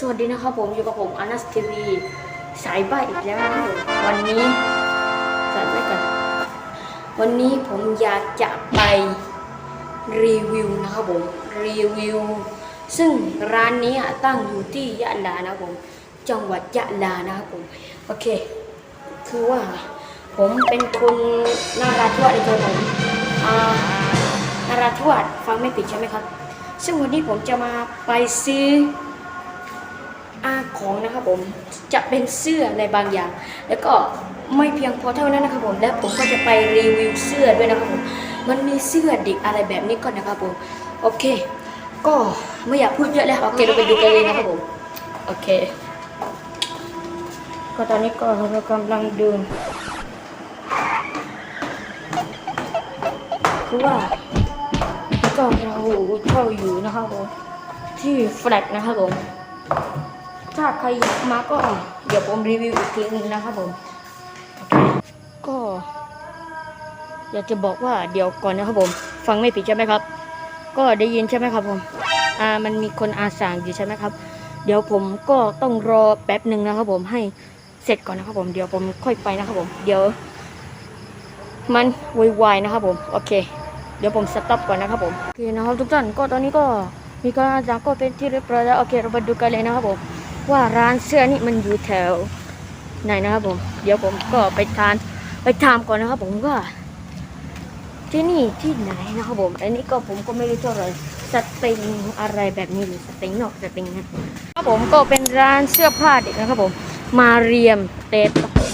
สวัสดีนะครับผมอยู่กับผมอนัสทีวีสายใบอีกแล้วนะครับผมวันนี้สายใบกันวันนี้ผมอยากจะไปรีวิวนะครับผมรีวิว ซึ่งร้านนี้ตั้งอยู่ที่ยะลานะครับผม จังหวัดยะลานะครับผมโอเค คือว่าผมเป็นคนนาราธิวาสเลยครับผมอ่านาราธิวาสฟังไม่ผิดใช่ไหมครับ ซึ่งวันนี้ผมจะมาไปซื้อ อาของนะครับผมจะเป็นเสื้อในบางอย่าง แล้วก็ไม่เพียงพอเท่านั้นนะครับผมและผมก็จะไปรีวิวเสื้อด้วยนะครับผมมันมีเสื้อเด็กอะไรแบบนี้ก่อนนะครับผมโอเค ก็ไม่อยากพูดเยอะแล้วโอเคเราไปดูกันเลยนะครับผมโอเค ก็ตอนนี้ก็เรากำลังเดินคือว่าก็เราเข้าอยู่นะครับผมที่แฟลตนะครับผม ถ้าใครอยากมาก็เดี๋ยวผมรีวิวอีกทีนึงนะครับผม ก็ อยากจะบอกว่าเดี๋ยวก่อนนะครับผม ฟังไม่ผิดใช่ไหมครับ ก็ได้ยินใช่ไหมครับผม อ่ามันมีคนอาสั่งอยู่ใช่ไหมครับ เดี๋ยวผมก็ต้องรอแป๊บหนึ่งนะครับผมให้เสร็จก่อนนะครับผมเดี๋ยวผมค่อยไปนะครับผม เดี๋ยว มันววายนะครับผมโอเค เดี๋ยวผมสต็อปก่อนนะครับผมโอเคนะครับทุกท่านก็ตอนนี้ก็มีการอาสั่งก็เป็นที่เรียบร้อยแล้วโอเคเรามาดูกันเลยนะครับผม ว่าร้านเสื้อนี่มันอยู่แถวไหนนะครับผม เดี๋ยวผมก็ไปทานไปถามก่อนนะครับผมว่าที่นี่ที่ไหนนะครับผม อันนี้ก็ผมก็ไม่รู้เท่าไหร่สติงอะไรแบบนี้หรือสติงนอกสติงนะครับผมก็เป็นร้านเสื้อผ้าเด็กนะครับผม มาเรียมเตตครับผม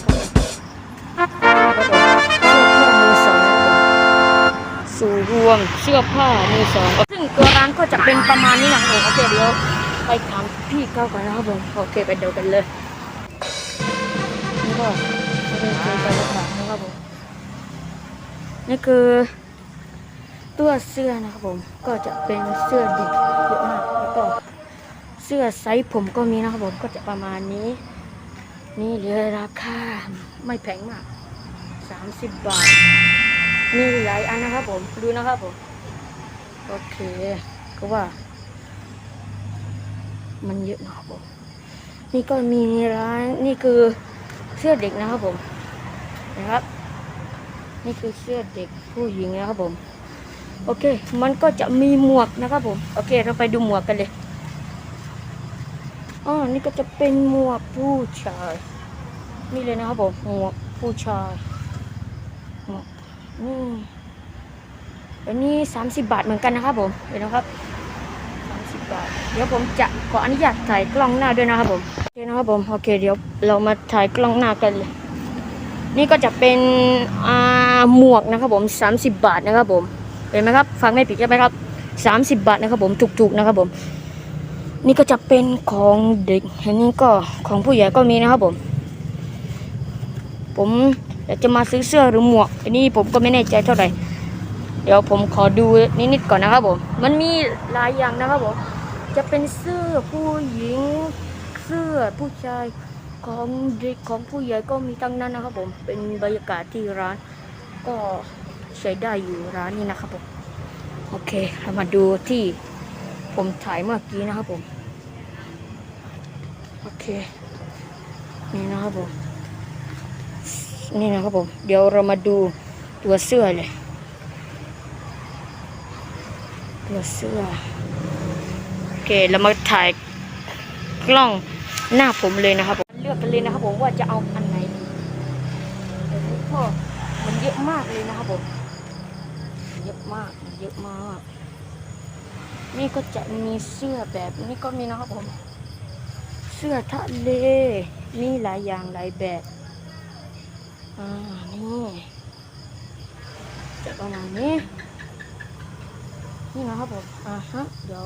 เสื้อผ้ามือสองนะครับผมสู่รวมเสื้อผ้ามือสองซึ่งตัวร้านก็จะเป็นประมาณนี้นะครับผมโอเคเดี๋ยว ไปถามพี่เขาก่อนนะครับผมโอเคไปเดูกันเลยนี่ก็จะเป็นตัวกระดาษนะครับผมนี่คือตัวเสื้อนะครับผมก็จะเป็นเสื้อเด็กเยอะมากแล้วก็เสื้อไซส์ผมก็มีนะครับผมก็จะประมาณนี้ นี่เหลือราคาไม่แพงมาก 30 บาท มีหลายอันนะครับผมดูนะครับผม โอเคก็ว่า มันเยอะนะครับผมนี่ก็มีร้านนี่คือเสื้อเด็กนะครับผมนะครับ นี่คือเสื้อเด็กผู้หญิงนะครับผม โอเค มันก็จะมีหมวกนะครับผมโอเค เราไปดูหมวกกันเลยอ๋อนี่ก็จะเป็นหมวกผู้ชายนี่เลยนะครับผมหมวกผู้ชายหมวกนี่อันนี้สามสิบบาทเหมือนกันนะครับผมเห็นนะครับ บาทเดี๋ยวผมจะขออนุญาตถ่ายกล้องหน้าด้วยนะครับผมโอเคนะครับผมโอเคเดี๋ยวเรามาถ่ายกล้องหน้ากันเลยนี่ก็จะเป็นอ่าหมวกนะครับผม 30 บาทนะครับผมเห็นไหมครับฟังไม่ผิดใช่ไหมครับ 30 บาทนะครับผมถูกๆนะครับผม นี่ก็จะเป็นของเด็กอันนี้ก็ของผู้ใหญ่ก็มีนะครับผม ผมอยากจะมาซื้อเสื้อหรือหมวกอันนี้ผมก็ไม่แน่ใจเท่าไหร่เดี๋ยวผมขอดูนิดๆก่อนนะครับผม มันมีหลายอย่างนะครับผม จะเป็นเสื้อผู้หญิง เสื้อผู้ชายของเด็กของผู้ใหญ่ก็มีทั้งนั้นนะครับผมเป็นบรรยากาศที่ร้าน ก็ใช้ได้อยู่ร้านนี้นะครับผมโอเคเรามาดูที่ผมถ่ายเมื่อกี้นะครับผมโอเคนี่นะครับผมนี่นะครับผมเดี๋ยวเรามาดูตัวเสื้อเลยตัวเสื้อโอ เคเรามาถ่ายกล้องหน้าผมเลยนะครับผมเลือกกันเลยนะครับผมว่าจะเอาอันไหนพ่อมันเยอะมากเลยนะครับผมเยอะมากเยอะมาก นี่ก็จะมีเสื้อแบบนี้ก็มีนะครับผม เสื้อทะเลมีหลายอย่างหลายแบบอ่านี่จะประมาณนี้นี่นะครับผมอ่าฮะเดี๋ยว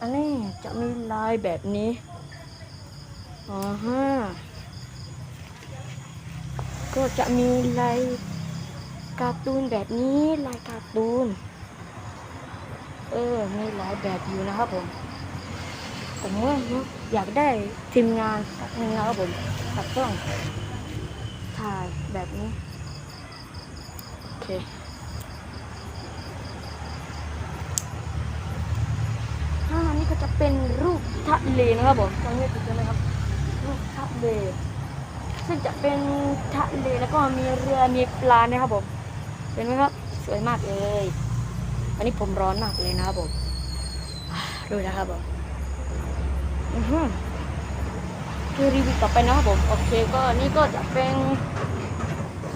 อันนี้จะมีลายแบบนี้อ่าฮะก็จะมีลายการ์ตูนแบบนี้ลายการ์ตูน เออ มีหลายแบบอยู่นะครับผม ผมว่าอยากได้ทีมงานสักหนึ่งนะครับผมตัดกล้องถ่ายแบบนี้ โอเค อ่านี่ก็ จะเป็นรูปทะเลนะครับผมฟังไม่ผิดใช่ไหมครับ รูปทะเลซึ่งจะเป็นทะเลแล้วก็มีเรือมีปลานะครับผมเห็นไหมครับ สวยมากเลยอันนี้ผมร้อนมากเลยนะครับผมดูนะครับผมอือหือคือรีวิวต่อไปนะครับผม โอเคก็นี่ก็จะเป็น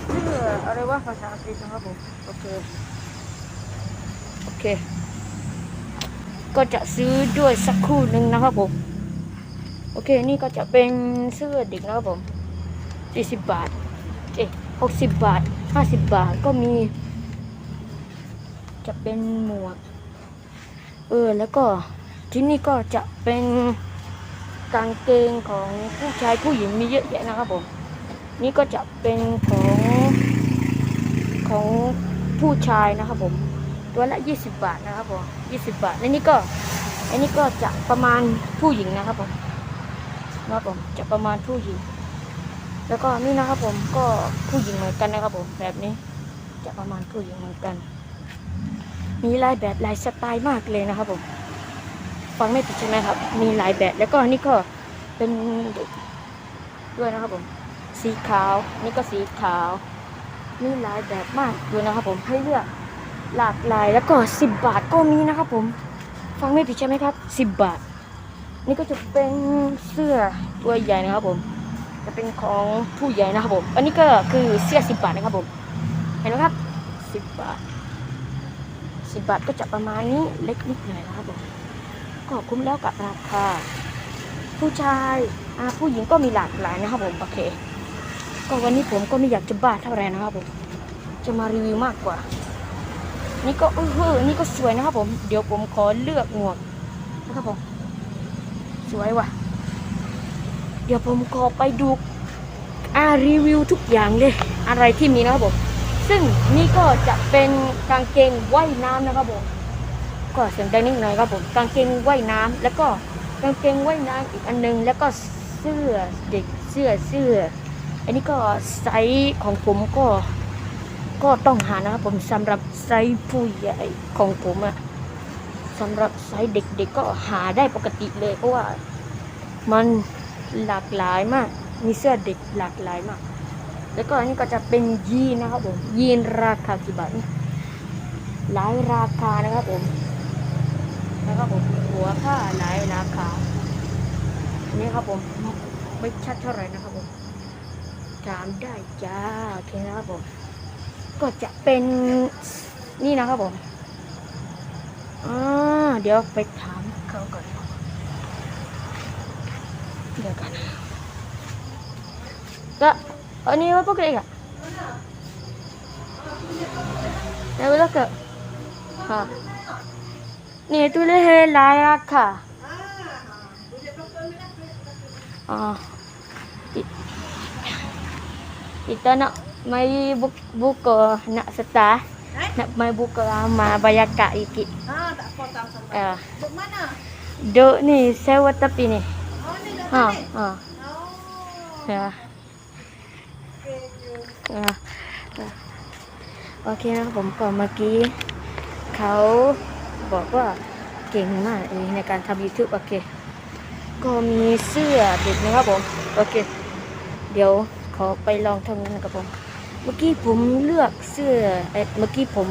เสื้ออะไรว่าภาษาอังกฤษนะครับผม โอเค โอเค ก็จะซื้อด้วยสักคู่หนึ่งนะครับผม โอเคนี่ก็จะเป็นเสื้อเด็กนะครับผม40บาทเอ๊ะ60บาท50บาทก็มี จะเป็นหมวก เออแล้วก็ที่นี่ก็จะเป็นกางเกงของผู้ชายผู้หญิงมีเยอะแยะนะครับผม นี่ก็จะเป็นของของผู้ชายนะครับผม ตัวละ 20 บาทนะครับผม20 บาทและนี่ก็อันนี้ก็จะประมาณผู้หญิงนะครับผมนะครับผมจะประมาณผู้หญิง แล้วก็นี่นะครับผมก็ผู้หญิงเหมือนกันนะครับผมแบบนี้จะประมาณผู้หญิงเหมือนกัน มีหลายแบบหลายสไตล์มากเลยนะครับผมฟังไม่ผิดใช่ไหมครับ มีหลายแบบแล้วก็นี่ก็เป็นด้วยนะครับผม สีขาวนี่ก็สีขาว มีหลายแบบมากเลยนะครับผมให้เลือก หลากหลายแล้วก็สิบบาทก็มีนะครับผม ฟังไม่ผิดใช่ไหมครับสิบบาท นี่ก็จะเป็นเสื้อตัวใหญ่นะครับผม จะเป็นของผู้ใหญ่นะครับผม อันนี้ก็คือเสื้อสิบบาทนะครับผม เห็นไหมครับสิบบาทสิบบาทก็จะประมาณนี้เล็กนิดหน่อยนะครับผม ก็คุ้มแล้วกับราคา ผู้ชายผู้หญิงก็มีหลากหลายนะครับผมโอเค ก็วันนี้ผมก็ไม่อยากจะบ้าเท่าไหร่นะครับผม จะมารีวิวมากกว่า นี่ก็เออเออนี่ก็สวยนะครับผม เดี๋ยวผมขอเลือกหมวกนะครับผม สวยว่ะ เดี๋ยวผมขอไปดูอารีวิวทุกอย่างเลย อะไรที่มีนะครับผม ซึ่งนี่ก็จะเป็นกางเกงว่ายน้ำนะครับผม ก็เสียงดังนิดหน่อยครับผม กางเกงว่ายน้ำแล้วก็กางเกงว่ายน้ำอีกอันหนึง แล้วก็เสื้อเด็กเสื้อเสื้อ อันนี้ก็ไซส์ของผมก็ ก็ต้องหานะครับผมสำหรับไซส์ผู้ใหญ่ของผมอะสำหรับไซส์เด็กๆก็หาได้ปกติเลยเพราะว่ามันหลากหลายมาก มีเสื้อเด็กหลากหลายมาก แล้วก็อันนี้ก็จะเป็นยีนนะครับผมยีนราคากี่บาทหลายราคานะครับผมนะครับผมหัวผ้าหลายราคาอันนี้ครับผมไม่ชัดเท่าไหร่นะครับผมถามได้จ้าโอเคนะครับผม ก็จะเป็นนี่นะครับผมเดี๋ยวไปถามเขาก่อนเดี๋ยวกันก็อันนี้ว่าพวกเด็กอะแล้วก็ค่ะนี่ตัวเลขหลายลักค่ะอ๋ออีตัวเนาะ bu- buka nak start. Nak mai buka amal bayar kak sikit. Ah, tak apa tak sampai. Ya. Duk mana? Duk ni sewa tepi ni. Oh, ni dah Ha, balik. ha. Oh. Ya. okey, okey. อ่าอ่าโอเคนะครับผมก่อนเมื่อกี้เขาบอกว่าเก่งมากเลยในการทำ YouTube โอเค ก็มีเสื้อเด็กนะครับผม โอเค เดี๋ยวขอไปลองทำนะครับผม เมื่อกี้ผมเลือกเสื้อเอ้ยเมื่อกี้ผม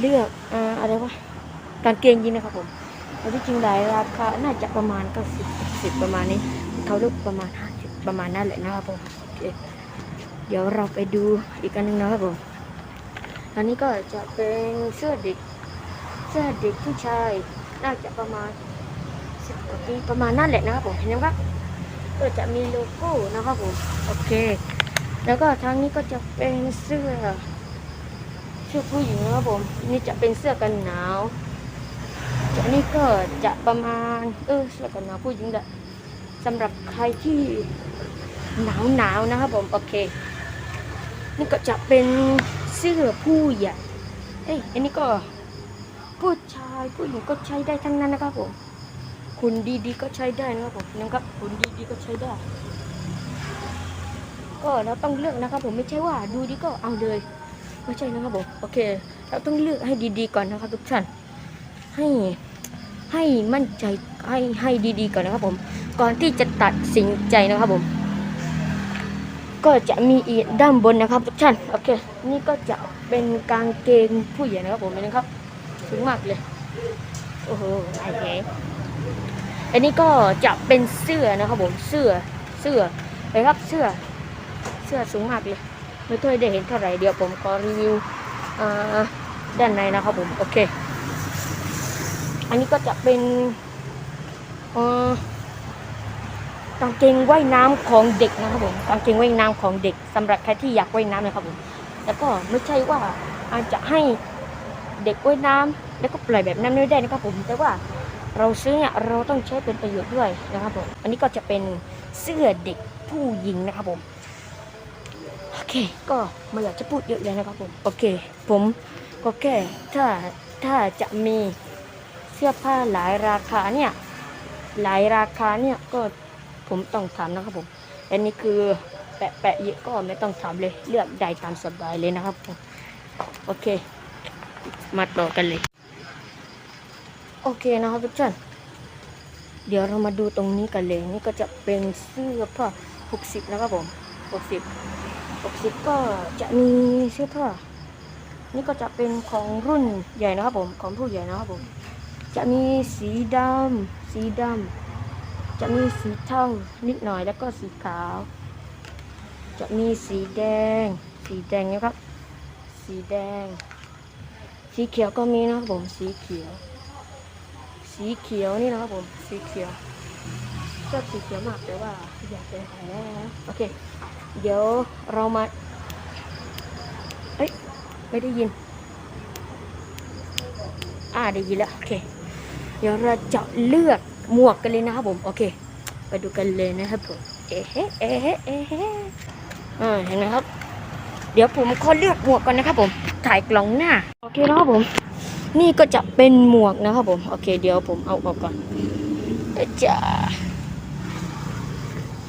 เลือกอ่าอะไรวะกางเกงยีนนะครับผมแต่ที่จริงหลายราคาน่าจะประมาณก็สิบสิบประมาณนี้เขาเลือกประมาณห้าสิบประมาณนั่นแหละนะครับผมโอเคเดี๋ยวเราไปดูอีกอันหนึงนะครับผมอันนี้ก็จะเป็นเสื้อเด็กเสื้อเด็กผู้ชายน่าจะประมาณสิบกว่าปีประมาณนั่นแหละนะครับผมเห็นไหมครับก็จะมีโลโก้นะครับผมโอเค แล้วก็ทางนี้ก็จะเป็นเสื้อเสื้อผู้หญิงนะครับผม นี่จะเป็นเสื้อกันหนาวอันนี้ก็จะประมาณ เออเสื้อกันหนาวผู้หญิงแหละสำหรับใครที่หนาวหนาวนะครับผมโอเค นี่ก็จะเป็นเสื้อผู้ใหญ่เอ้ยอันนี้ก็ผู้ชายผู้หญิงก็ใช้ได้ทั้งนั้นนะครับผมคุณดีๆก็ใช้ได้นะครับผมนะครับคุณดีๆก็ใช้ได้ ก็เราต้องเลือกนะครับผมไม่ใช่ว่าดูดีก็เอาเลยไม่ใช่นะครับผมโอเค เราต้องเลือกให้ดีๆก่อนนะครับทุกท่านให้ให้มั่นใจให้ให้ดีๆก่อนนะครับผม ก่อนที่จะตัดสินใจนะครับผม ก็จะมีอีกด้านบนนะครับทุกท่านโอเค นี่ก็จะเป็นกางเกงผู้ใหญ่นะครับผมนะครับสูงมากเลยโอ้โหโอเคอันนี้ก็จะเป็นเสื้อนะครับผมเสื้อเสื้อไปครับเสื้อ สื้อสูงมากเลย ไม่เคยได้เห็นเท่าไหร่เดี๋ยวผมขอรีวิวด้านในนะครับผมโอเค อันนี้ก็จะเป็นกางเกงว่ายน้ำของเด็กนะครับผมกางเกงว่ายน้ำของเด็กสำหรับใครที่อยากว่ายน้ำนะครับผมแล้วก็ไม่ใช่ว่าอาจจะให้เด็กว่ายน้ำแล้วก็ปล่อยแบบนั้นไม่ได้นะครับผมแต่ว่าเราซื้อเนี่ยเราต้องใช้เป็นประโยชน์ด้วยนะครับผมอันนี้ก็จะเป็นเสื้อเด็กผู้หญิงนะครับผม เค ก็ไม่อยากจะพูดเยอะเลยนะครับผม โอเค ผมก็แค่ถ้าถ้าจะมีเสื้อผ้าหลายราคาเนี่ย หลายราคาเนี่ยก็ผมต้องถามนะครับผม อันนี้คือแปะแปะๆเยอะก็ไม่ต้องถามเลยเลือกได้ตามสบายเลยนะครับผมโอเค มาต่อกันเลย โอเคนะครับทุกท่านเดี๋ยวเรามาดูตรงนี้กันเลย นี่ก็จะเป็นเสื้อผ้า60 นะครับผม 60 60 ก็จะมีเสื้อผ้านี่ก็จะเป็นของรุ่นใหญ่นะครับผมของผู้ใหญ่นะครับผม จะมีสีดำสีดำจะมีสีเทานิดหน่อยแล้วก็สีขาว จะมีสีแดง สีแดงนะครับ สีแดง สีเขียวก็มีนะครับผมสีเขียว สีเขียวนี่นะครับผมสีเขียวชอบสีเขียวมากแต่ว่าอยากจะแพ้โอเค เดี๋ยวเรามา เอ้ย ไม่ได้ยิน อ่าได้ยินแล้ว โอเค เดี๋ยวเราจะเลือกหมวกกันเลยนะครับผม โอเค ไปดูกันเลยนะครับผม เอ๊ะเฮ้เอ๊ะเฮ้เอ๊ะเฮ้อ่า เห็นไหมครับ เดี๋ยวผมขอเลือกหมวกก่อนนะครับผม ถ่ายกล่องหน้า โอเคนะครับผม นี่ก็จะเป็นหมวกนะครับผม โอเค เดี๋ยวผมเอาออกก่อนจ้า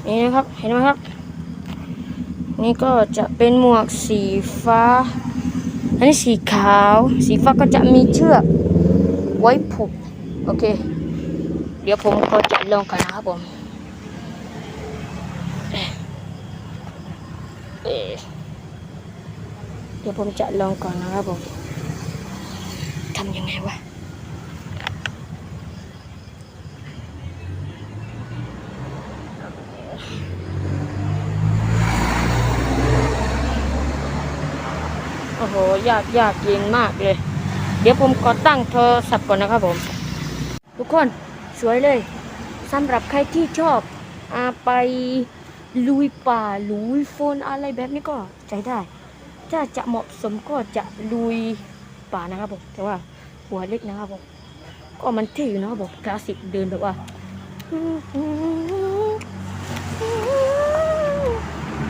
นี่นะครับ เห็นไหมครับ นี่ก็จะเป็นหมวกสีฟ้า อันนี้สีขาว สีฟ้าก็จะมีเชือกไว้ผูก โอเค เดี๋ยวผมก็จะลองกันนะครับผมเอ๊ะเอ๊ะเดี๋ยวผมจะลองก่อนนะครับผมทำยังไงวะ โอ้โห ยากยากเย็นมากเลย เดี๋ยวผมก็ตั้งโทรศัพท์ก่อนนะครับผม ทุกคนสวยเลยสำหรับใครที่ชอบอาไปลุยป่าลุยโฟนอะไรแบบนี้ก็ใจได้ ถ้าจะเหมาะสมก็จะลุยป่านะครับผมแต่ว่าหัวเล็กนะครับผมก็มันเท่อยู่นะครับผมคลาสสิกเดินแบบว่า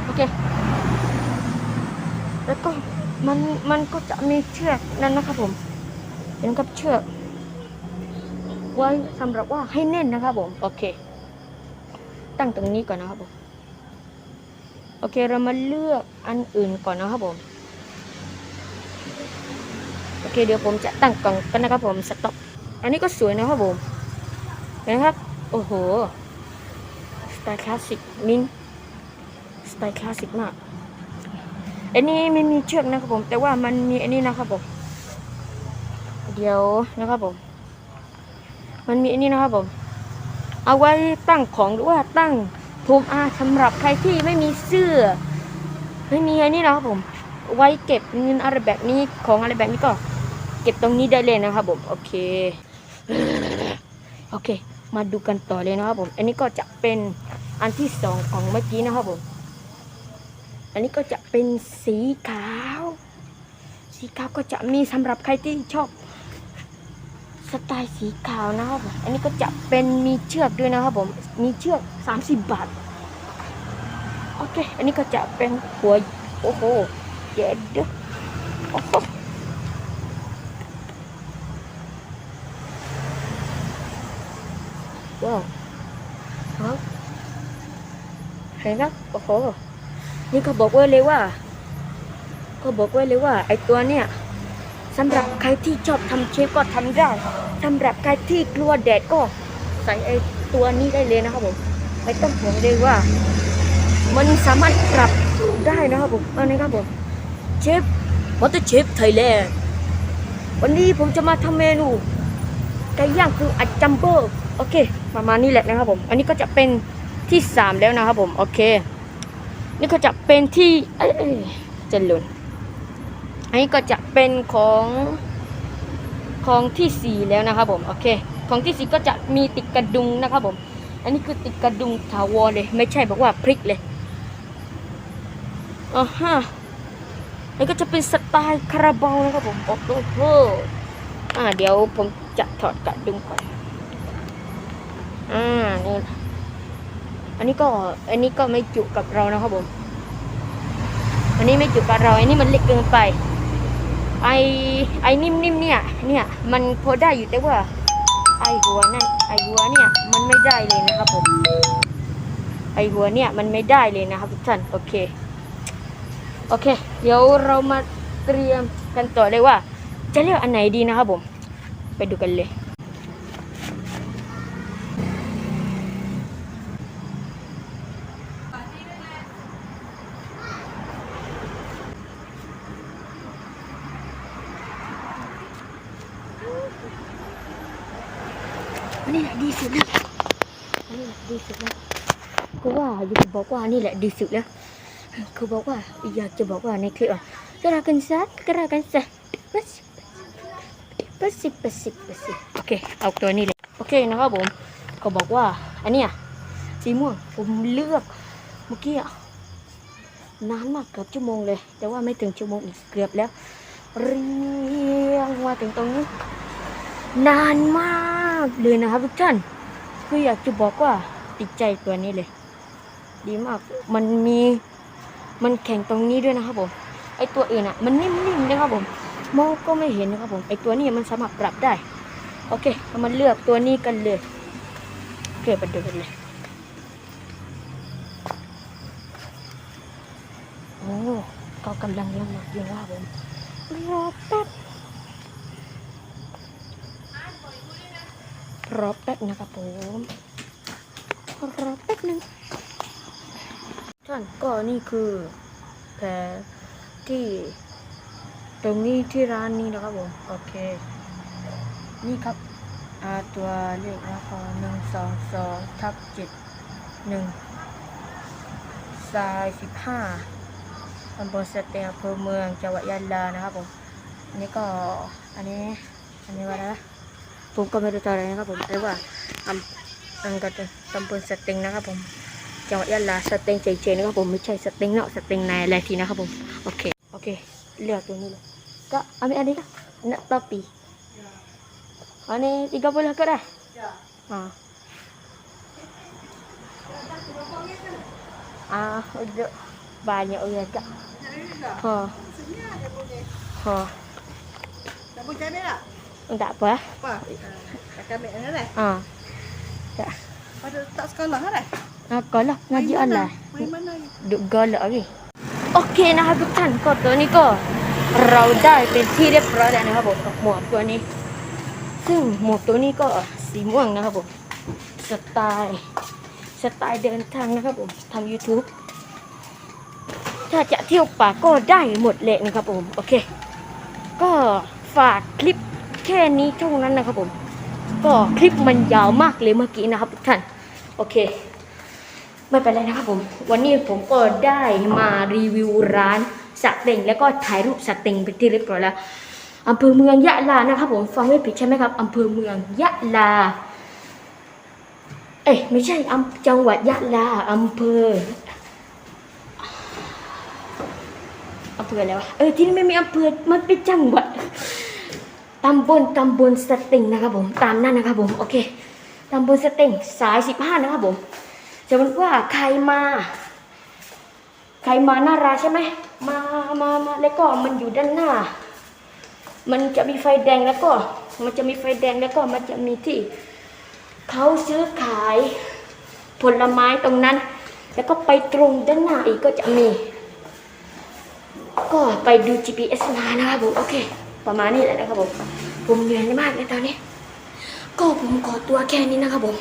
โอเค แล้วก็ มันมันก็จะมีเชือกนั่นนะครับผมเห็นกับเชือก ไว้สำหรับว่าให้แน่นนะครับผมโอเค ตั้งตรงนี้ก่อนนะครับผมโอเคเรามาเลือกอันอื่นก่อนนะครับผมโอเคเดี๋ยวผมจะตั้งกล่องกันนะครับผมสต็อปอันนี้ก็สวยนะครับผมเห็นไหมครับโอ้โหสไตล์คลาสสิกมินสไตล์คลาสสิกมาก อันนี้ไม่มีเชือกนะครับผม แต่ว่ามันมีอันนี้นะครับผม เดี๋ยวนะครับผม มันมีอันนี้นะครับผม เอาไว้ตั้งของหรือว่าตั้งภูมิอาสำหรับใครที่ไม่มีเสื้อ ไม่มีอันนี้นะครับผม ไว้เก็บเงินอะไรแบบนี้ของอะไรแบบนี้ก็ เก็บตรงนี้ได้เลยนะครับผม โอเค โอเค มาดูกันต่อเลยนะครับผม อันนี้ก็จะเป็นอันที่สองของเมื่อกี้นะครับผม อันนี้ก็จะเป็นสีขาว สีขาวก็จะมีสำหรับใครที่ชอบสไตล์สีขาวนะครับ อันนี้ก็จะเป็นมีเชือกด้วยนะครับผม มีเชือก 30 บาท โอเค อันนี้ก็จะเป็นหัว โอ้โหเย็ดเด้อโอ้โหว้าวเห็นครับโอ้โห นี่เขาบอกไว้เลยว่า ก็บอกไว้เลยว่า ไอตัวเนี่ยสำหรับใครที่ชอบทำเชฟก็ทำได้สำหรับใครที่กลัวแดดก็ใส่ไอตัวนี้ได้เลยนะครับผมไม่ต้องห่วงเลยว่า มันสามารถปรับได้นะครับผมอันนี้ครับผมเชฟมอเตอร์เชฟไทยแลนด์วันนี้ผมจะมาทำเมนูไก่ย่างคืออัดจัมโบ้โอเค ประมาณนี้แหละนะครับผม อันนี้ก็จะเป็นที่สามแล้วนะครับผม โอเค นี่ก็จะเป็นที่เอ้ยเอ้ยเจริญอันนี้ก็จะเป็นของของที่สี่แล้วนะครับผมโอเค ของที่สี่ก็จะมีติดกระดุงนะครับผม อันนี้คือติดกระดุงถาวรเลย ไม่ใช่บอกว่าพริกเลยอ๋อฮะนี่ก็จะเป็นสไตล์คาราบาวนะครับผมโอ้โหอ่าเดี๋ยวผมจะถอดกระดุงก่อนอ่านี่ อันนี้ก็อันนี้ก็ไม่จุกับเรานะครับผมอันนี้ไม่จุกับเราอันนี้มันเล็กเกินไป ไอไอนิ่มๆเนี่ยเนี่ยมันพอได้อยู่แต่ว่า ไอหัวนั่นไอหัวเนี่ยมันไม่ได้เลยนะครับผมไอหัวเนี่ยมันไม่ได้เลยนะครับทุกท่านโอเคโอเค เดี๋ยวเรามาเตรียมกันต่อเลยว่า จะเลือกอันไหนดีนะครับผม ไปดูกันเลย อันนี้แหละดีสุดแล้วอันนี้แหละดีสุดแล้วก็ว่าอยากบอกว่านี่แหละดีสุดแล้วคือบอกว่าอยากจะบอกว่าในคลิปอะกระกันซัดกระกันซัดปัสปัสปัสปัสโอเคเอาตัวนี้เลยโอเคนะครับผมก็บอกว่าอันเนี้ยสีม่วงผมเลือกเมื่อกี้อะนานมากเกือบชั่วโมงเลย แต่ว่าไม่ถึงชั่วโมงอีกเกือบแล้ว เรียงมาถึงตรงนี้ นานมาก เลยนะครับทุกท่าน คืออยากจะบอกว่าติดใจตัวนี้เลย ดีมาก มันมี มันแข็งตรงนี้ด้วยนะครับผม ไอตัวอื่นอะ มันนิ่มๆนะครับผม มองก็ไม่เห็นนะครับผม ไอตัวนี้มันสามารถปรับได้ โอเคเรามาเลือกตัวนี้กันเลยโอเคไปดูกันเลย โอ้ก็กำลังละหมาดอยู่นะครับผมรอแป๊บ รอแป๊บนะครับผมรอแป๊บหนึงท่านก็นี่คือแผลที่ ตรงนี้ที่ร้านนี้นะครับผมโอเค นี่ครับอาตัวเลขนะครับหนึ่งสองสองทับเจ็ดหนึ่งสายสิบห้าตำบลสเตียอำเภอเมืองจังหวัดยะลานะครับผม อันนี้ก็ อันนี้ อันนี้ว่าอะไรนะ ผมก็ไม่รู้จะอะไรนะครับผมแต่ว่าอำอังกฤษตำบลสเต็งนะครับผมจังหวัดยะลาสเต็งเฉยๆนะครับผมไม่ใช่สเต็งเนาะสเต็งในอะไรทีนะครับผมโอเคโอเคเลือกตัวนี้เลยก็เอาไปอันนี้ก็นัก tapi อันนี้ tiga puluh ke dah ha ah udah banyak orang kak ha ha Tak pun cabai tak? tak apa Apa? Tak cabai ni lah. ha tak Pada tak sekolah lah. ah kalau ngaji online Main mana ni? ดุกอลเลยโอเคนะครับทุกท่านก็ตัวนี้ก็เราได้เป็นที่เรียบร้อยแล้วนะครับผมกับหมวกตัวนี้ ซึ่งหมวกตัวนี้ก็สีม่วงนะครับผมสไตล์สไตล์เดินทางนะครับผมทำ YouTube ถ้าจะเที่ยวป่าก็ได้หมดเลยนะครับผม โอเค ก็ฝากคลิปแค่นี้เท่านั้นนะครับผม ก็คลิปมันยาวมากเลยเมื่อกี้นะครับทุกท่าน โอเค ไม่เป็นไรนะครับผม วันนี้ผมก็ได้มารีวิวร้านสเต็งแล้วก็ถ่ายรูปสเต็งเป็นที่เรียบร้อยแล้วอำเภอเมืองยะลานะครับผมฟังไม่ผิดใช่ไหมครับอำเภอเมืองยะลา เอ้ยไม่ใช่อำจังหวัดยะลาอำเภออำเภออะไรวะเออที่นี่ไม่มีอำเภอมันเป็นจังหวัด ตำบลตำบลสต็งนะครับผมตามนั้นนะครับผมโอเคตำบลสต็งสายสิบห้านะครับผมสมมติว่าใครมา ใครมาหน้าราใช่ไหมมามามาแล้วก็มันอยู่ด้านหน้า มันจะมีไฟแดงแล้วก็ มันจะมีไฟแดงแล้วก็มันจะมีที่เขาซื้อขายผลไม้ตรงนั้น แล้วก็ไปตรงด้านหน้าอีกก็จะมี ก็ไปดู GPS มานะครับผมโอเค ประมาณนี้แหละนะครับผม ผมเหนื่อยมากในตอนนี้ ก็ผมขอตัวแค่นี้นะครับผม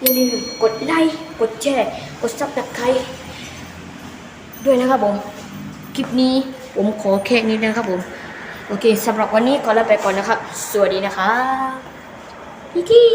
อย่าลืมกดไลค์ กดแชร์ กดซับสไครต์ด้วยนะครับผม คลิปนี้ผมขอแค่นี้นะครับผม โอเคสำหรับวันนี้ขอลาไปก่อนนะครับ สวัสดีนะครับพี่กี้